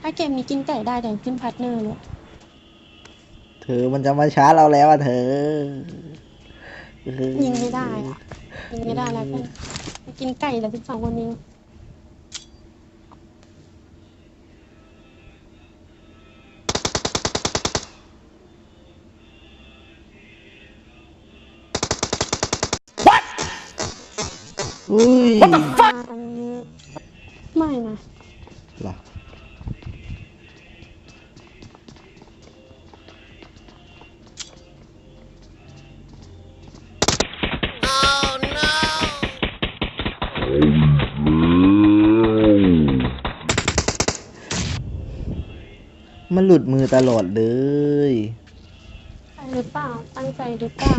ถ้าเกมนี้กินไก่ได้แต่ขึ้นพาร์ทเนอร์เลยเธอมันจะมาช้าเราแล้วอะเธอยิงไม่ได้อะยิงไม่ได้แล้วกันกินไก่แต่สิบสองคนนี้อุ้ยอ่าอันนี้ไม่นะเหรอ มันหลุดมือตลอดเลยใช่หรือเปล่า ตั้งใจหรือเปล่า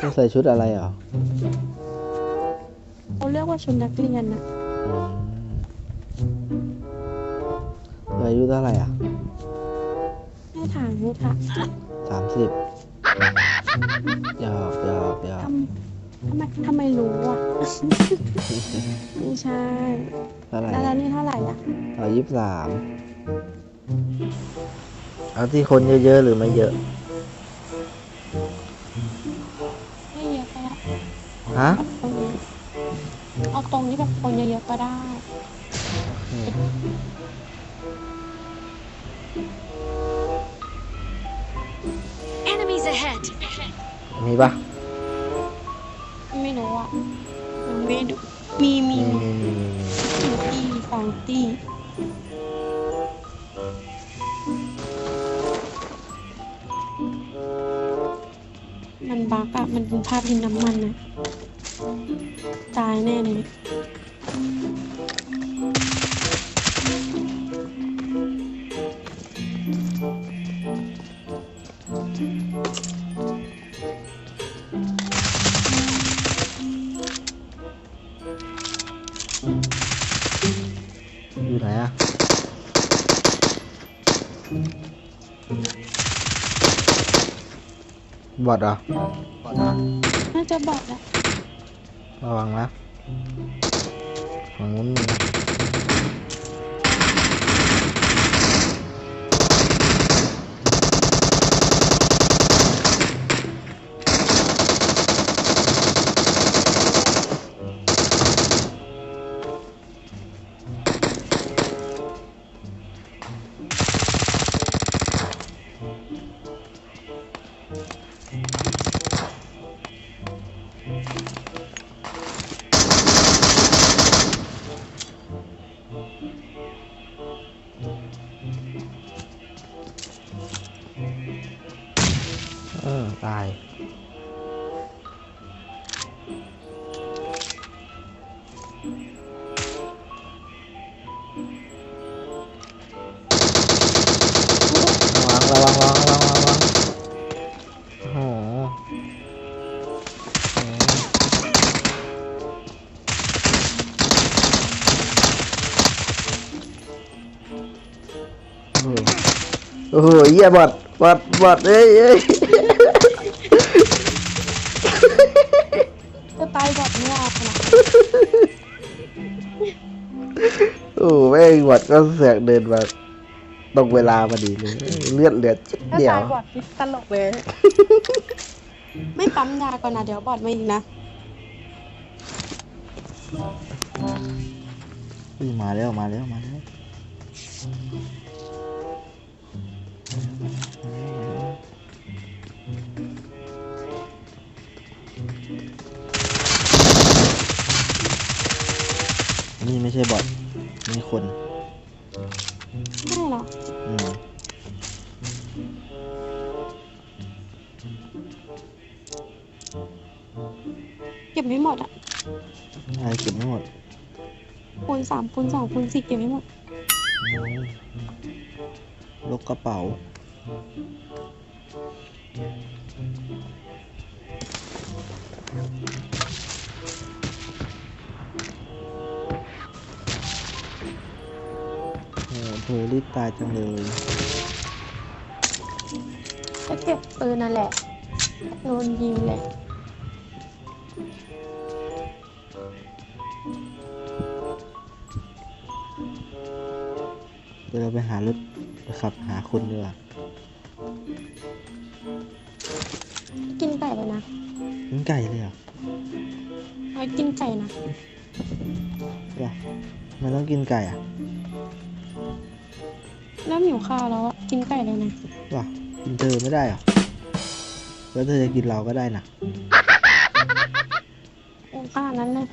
ต้องใส่ชุดอะไรอะเขาเรียกว่าชุดนักเรียนนะเธออายุเท่าไหร่อะให้ ถามให้ถามสามสิบหยอกหยอกหยอกทำทำไมทำไมรู้อะ ไม่ใช่เท่าไหร่แล้วนี่เท่าไหร่อะเอายี่สิบสามเอาที่คนเยอะๆหรือไม่เยอะ ไม่เยอะก็ได้ฮะตรงนี้เอาตรงนี้แบบคนเยอะๆก็ได้ ahead! มีปะไม่รู้อะยังไม่ดูมีมีมีมีมีมีมีหนึ่งตีสองตีมันบักอะมันเป็นภาพดินน้ำมันนะตายแน่เลย เนี่ยอยู่ไหนอะบอดเอ้โหโอ้โหเหี้ยบอดบอดบอดเอ้ยเอ้ยจะตายบอกไม่ออกนะโอ้โหแม่งบอดก็เสือกเดินมาตรงเวลาพอดีเลยเลือดเหลือจิดถ้าเดียตายวบอดนี่ตลกเลย ไม่ปั๊มยาก่อนนะเดี๋ยวบอดมาอีกนะอุ้ยมาแล้วมาแล้วมาแล้ว ช่บอทนี่คนไม่หรอกอืมเก็บไม่หมดอะอะไรเก็บไม่หมดคูณสามคูณสองคูณสี่เก็บไม่หมดลกกระเป๋า โอ้อเธอรีบตายจังเลย ก็เก็บปืนนั่นแหละ โดนยิงแหละเดี๋ยวเราไปหารถไปขับหาคนดีกว่ากินไก่เลยนะกินไก่เลยเหรอเอากินไก่นะว่ะมันต้องกินไก่อะ เริ่มหิวข้าวแล้วอะกินไก่เลยนะว่ะกินเธอไม่ได้เหรอแล้วเธอจะกินเราก็ได้นะโอ้ข้าวนั้นเลย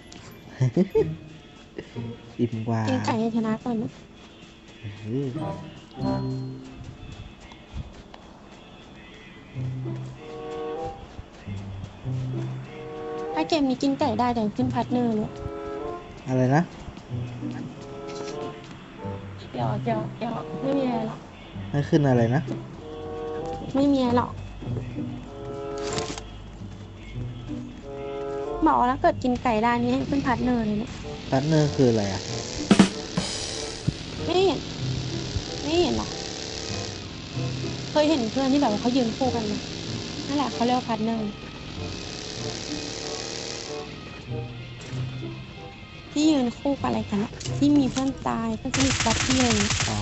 อิ่มกว่ากินไก่ให้ชนะก่อนนะเออถ้าเกมนี้กินไก่ได้แต่ขึ้นพาร์ทเนอร์เลยอะไรนะ เดี๋ยวเดี๋ยวเดี๋ยวไม่มีอะไรหรอก ให้ขึ้นอะไรนะ ไม่มีอะไรหรอกบอกว่าถ้าเกิดกินไก่ได้นี่ให้ขึ้นพาร์ทเนอร์เลยเนี่ยพาร์ทเนอร์คืออะไรอะ ไม่เห็น ไม่เห็นหรอก เคยเห็นเพื่อนที่แบบว่าเขายืนคู่กันเลยนั่นแหละเขาเรียกว่าพาร์ทเนอร์ ที่ยืนคู่กับอะไรกันอะที่มีเพื่อนตายเพื่อนสนิทกับที่อะไรอย่างเงี้ยอ๋อ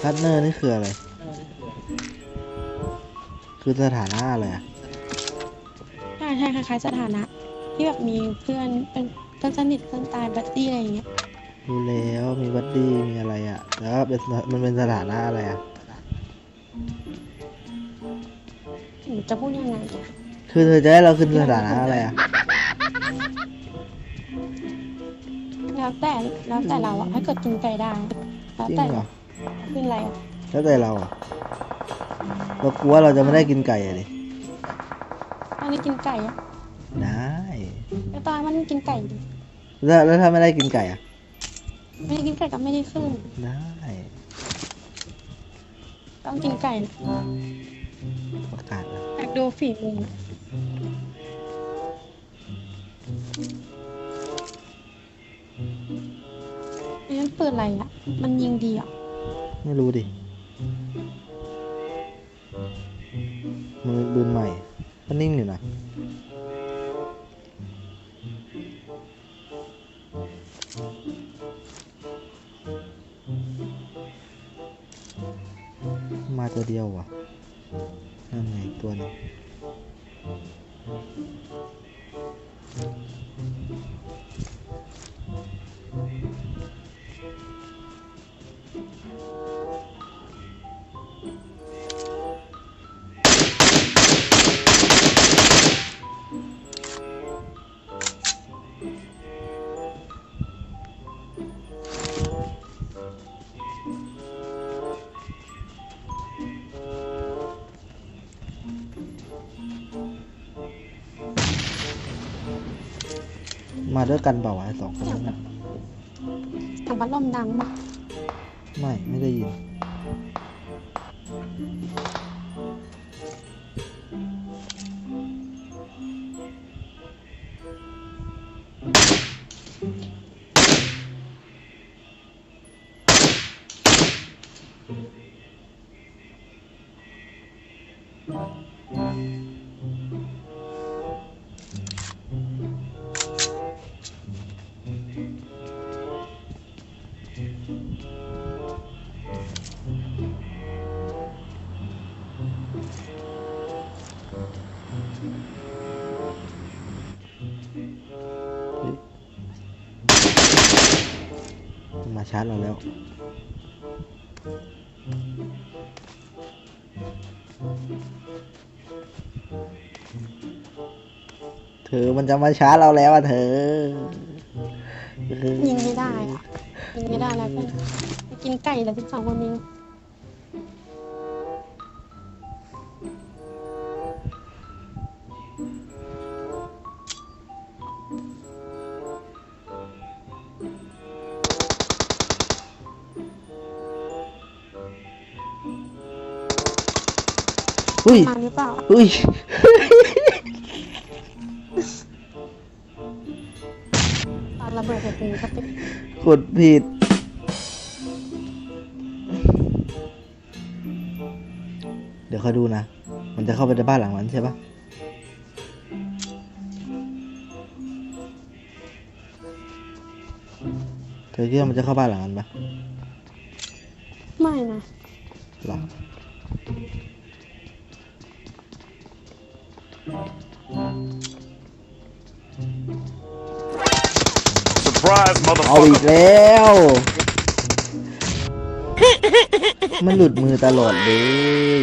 พาร์ทเนอร์นี่คืออะไร คือสถานะอะไรอะใช่ใช่คล้ายๆสถานะ ที่แบบมีเพื่อนเป็นเพื่อนสนิทเพื่อนตายบัดดี้อะไรอย่างเงี้ยรู้แล้วมีบัดดี้มีอะไรอะแล้วเป็นมันเป็นสถานะอะไรอะหนูจะพูดยังไงอะคือเธอจะให้เราขึ้นสถานะอะไรอะ แล้วแต่แล้วแต่เราอะถ้าเกิดกินไก่ได้แล้วจริงแต่เหรอเป็นไรอะแล้วแต่เราอะเรากลัวเราจะไม่ได้กินไก่อะดิตอนนี้กินไก่อะได้แต่ตอนมันกินไก่ดิแล้วแล้วถ้าไม่ได้กินไก่อะไม่ได้กินไก่ก็ไม่ได้ขึ้น ได้ต้องกินไก่นะประกาศนะอยากดูฝีมืออะ ปืนอะไรอะมันยิงดีอะ ไม่รู้ดิ มาด้วยกันเปล่าวะไอ้สองคนนั้นน่ะทางพัดลมดังมากไม่ไม่ได้ยิน มาชาร์จเราแล้ว เธอมันจะมาชาร์จเราแล้วอะเธอ ยิงไม่ได้อะยิงไม่ได้แล้วก็กินไก่แล้วสิบสองคนนี้ อุ้ยมาหรือเปล่าอุ้ยตอนระเบิดเสร็จกูก็เป็นกดผิด เดี๋ยวคอยดูนะ มันจะเข้าไปในบ้านหลังนั้นใช่ปะเธอคิดว่ามันจะเข้าบ้านหลังนั้นปะไม่นะหรอ Surprise, เอาอี motherfucker. กแล้ว มันหลุดมือตลอดเลย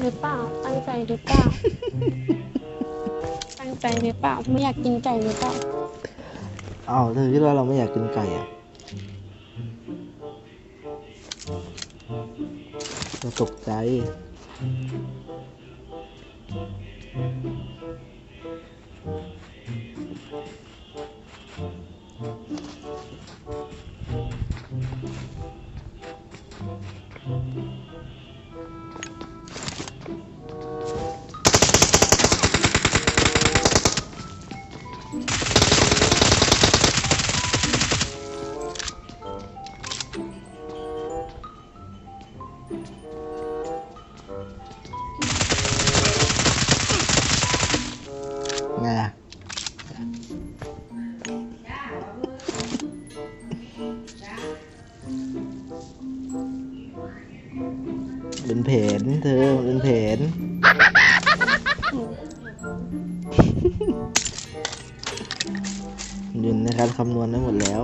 หรือเปล่า ตั้งใจหรือเปล่า ตั้งใจหรือเปล่า ไม่อยากกินไก่หรือเปล่า อ้าวเธอคิดว่าเราไม่อยากกินไก่อะเราตกใจ เป็นเพนเธอเป็นเพนอยู่ในการคำนวณได้หมดแล้ว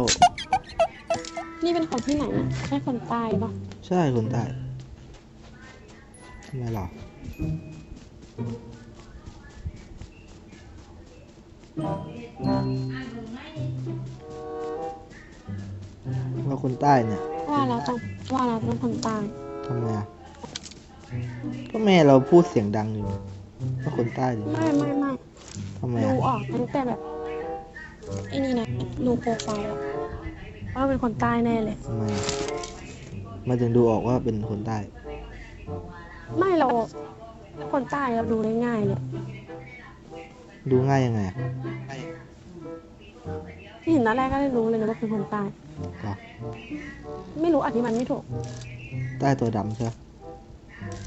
นี่เป็นคนที่ไหนอะใช่คนใต้ปะใช่คนใต้ทำไมหรอว่าคนใต้เนี่ย ว่าแล้วต้องว่าแล้วต้องคนใต้ทำไมอะก็แม่เราพูดเสียงดังอยู่ว่าคนใต้ดิไม่ไม่ไม่ทำไมดูอะออกตั้งแต่แบบไอ้นี่นะดูโปรไฟล์อะว่าเป็นคนใต้แน่เลยทำไมอะมาถึงดูออกว่าเป็นคนใต้ ไม่เราคนใต้เราดูได้ง่ายเลยดูง่ายยังไงอะที่เห็นนัดแรกก็ได้รู้เลยนะว่าเป็นคนใต้ หรอไม่รู้อธิบายไม่ถูก ใต้ตัวดำใช่ไหม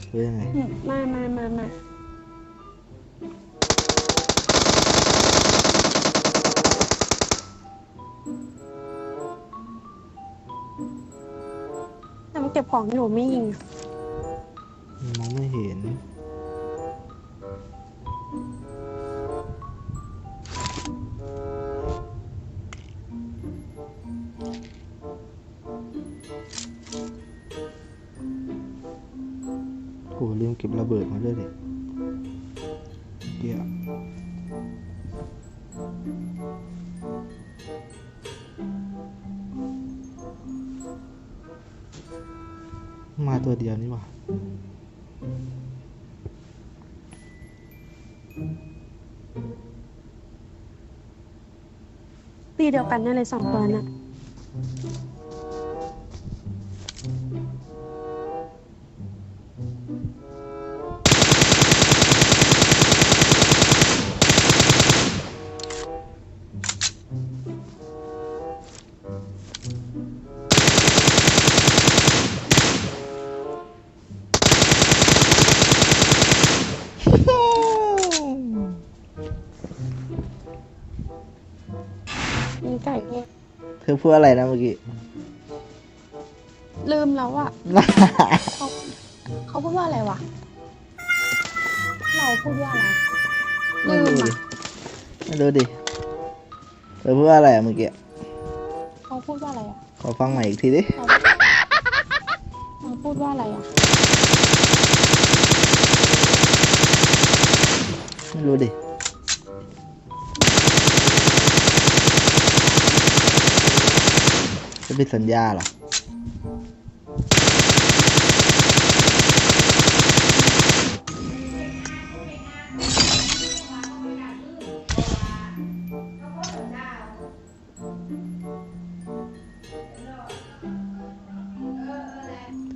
หรือยังไงอืมไม่ไม่ไม่ไม่แต่มันเก็บของอยู่ไม่ยิง มองไม่เห็น ปีเดียวกันนั่นเลยสองคน่ะ มีไก่ด้วยเธอพูดอะไรนะเมื่อกี้ ลืมแล้วอะเขาเขาพูดว่าอะไรวะ เราพูดว่าอะไร ลืมอะไม่รู้ดิ เธอพูดว่าอะไรอะเมื่อกี้ เขาพูดว่าอะไรอะขอฟังใหม่อีกทีดิเขาเขาพูดว่าอะไรอะไม่รู้ดิ เป็นสัญญาเหรอ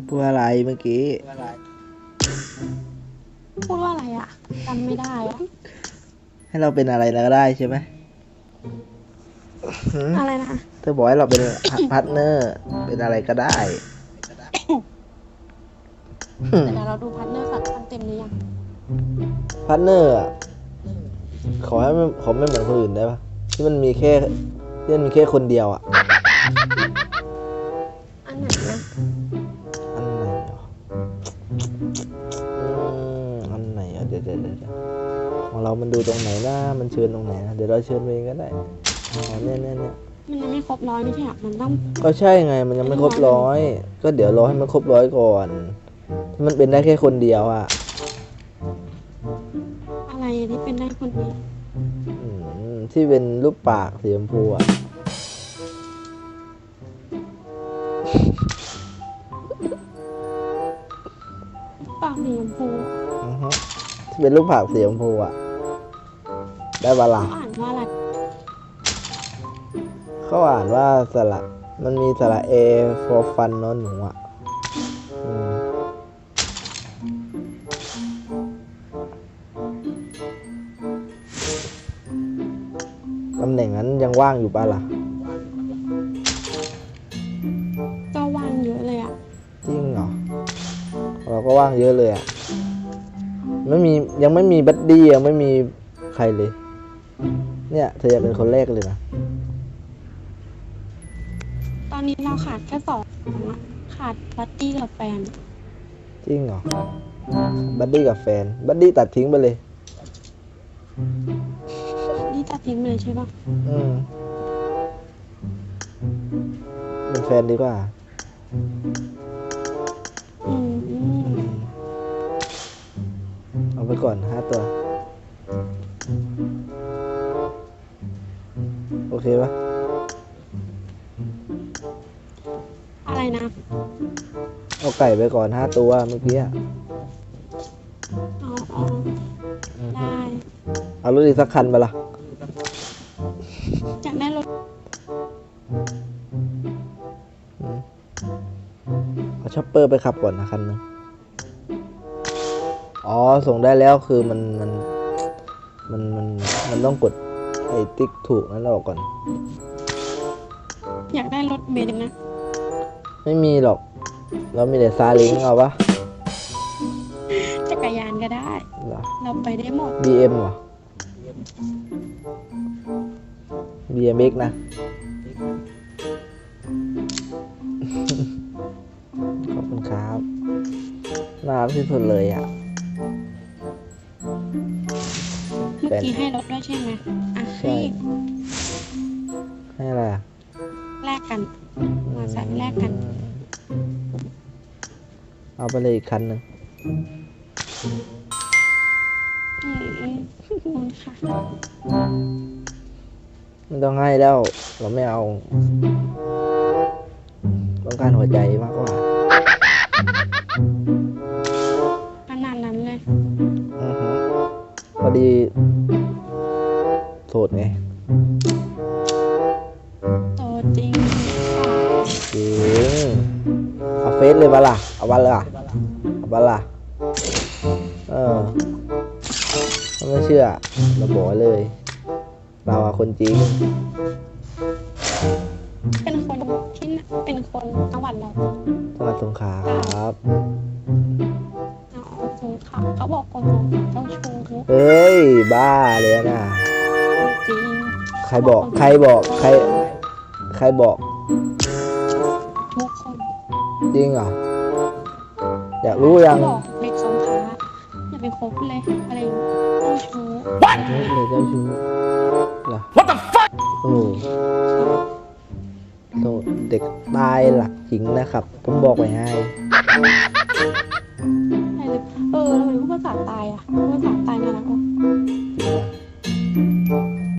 พูดอะไรเมื่อกี้ พูดว่าอะไรอะจำไม่ได้อะให้เราเป็นอะไรแล้วก็ได้ใช่ไหมหืมอะไรนะ เธอบอกให้เราเป็นพาร์ทเนอร์เป็นอะไรก็ได้หืมแต่เดี๋ยวเราดูพาร์ทเนอร์สักครั้งเต็มหรือยังพาร์ทเนอร์อะขอให้มันขอไม่เหมือนคนอื่นได้ปะที่มันมีแค่ที่มันมีแค่คนเดียวอะอันไหนนะอันไหนอะอืมอันไหนอะเดี๋ยวเดี๋ยวเดี๋ยวเดี๋ยวของเรามันดูตรงไหนนะมันเชิญตรงไหนนะเดี๋ยวเราเชิญไปเองก็ได้อ๋อเนี่ยเนี่ยเนี่ย มันยังไม่ครบร้อยไม่ใช่หรอมันต้องก็ใช่ไง มันยังไม่ครบร้อย ก็เดี๋ยวรอให้มันครบร้อยก่อนที่มันเป็นได้แค่คนเดียวอะอะไรที่เป็นได้คนเดียวอืมที่เป็นรูปปากสีชมพูอะปากสีชมพูอือฮึที่เป็นรูปปากสีชมพูอะได้บาลาเขาอ่านว่าอะไร เขาอ่านว่าสระมันมีสระเอ for fun เนอะหนูอะอืมตำแหน่งนั้นยังว่างอยู่ป่ะล่ะ ก็วางเยอะเลยอะ จริงเหรอ เราก็ว่างเยอะเลยอะ ไม่มียังไม่มีบัดดี้ยังไม่มีใครเลย เนี่ยเธออยากเป็นคนแรกเลยนะ ตอนนี้เราขาดแค่สองอะขาดบัตตี้กับแฟน จริงเหรอ บัดดี้กับแฟน บัดดี้ตัดทิ้งไปเลย นี่ตัดทิ้งไปเลยใช่ปะอืมเป็นแฟนดีกว่า อืมอืมเอาไปก่อนห้าตัว โอเคปะ นะ เอาไก่ไปก่อนห้าตัวเมื่อกี้อะอ๋ออ๋ออือฮึได้เอารถอีกสักคันไปะละอยากได้รถอืมเอาช็อปเปอร์ไปขับก่อนนะคันหนึงอ๋อ ส่งได้แล้วคือมันมันมันมันมันต้องกดไอ้ติ๊กถูกนั้นออกก่อน อยากได้รถเบนซ์นะ ไม่มีหรอก เรามีแต่ซาเลิงเอาปะจักรยานก็ได้ เหรอ เราไปได้หมด BM เหรอ BMX นะ ขอบคุณครับน่ารักที่สุดเลยอะ เมื่อกี้ให้รถด้วยใช่ไหมอะใช่ ให้ ให้อะไรอะ แลกกันมาใส่แลกกัน เอาไปเลยอีกคันหนึ่งอืมอืมขอบคุณค่ะไม่ต้องให้แล้ว เราไม่เอา ต้องการหัวใจมากกว่าขนาดนั้นเลยอือฮึพอดี โสดไง ซเลยปะล่ะเอาบ้าล่ะเอาบ้าล่ะเออไม่เชื่อเราบอกเลย เราอะคนจริง เป็นคนที่ไหนเป็นคนจังหวัดเราจังหวัดสงขลาครับ อ๋อสงขลาเขาบอกคนเจ้าชู้เฮ้ย บ้าเลยนะ จริง ใครบอก ใครบอก ใคร ใครบอก จริงเหรออยากรู้ยังเขาบอกเด็กสงขลาอย่าไปคบเลยอะไรอย่างเงี้ยเจ้าชู้ขอโทษเลยเจ้าชู้เหรอ What the fuck? โอ้โหเด็กตายหลักจริงนะครับ ผมบอกไว้ให้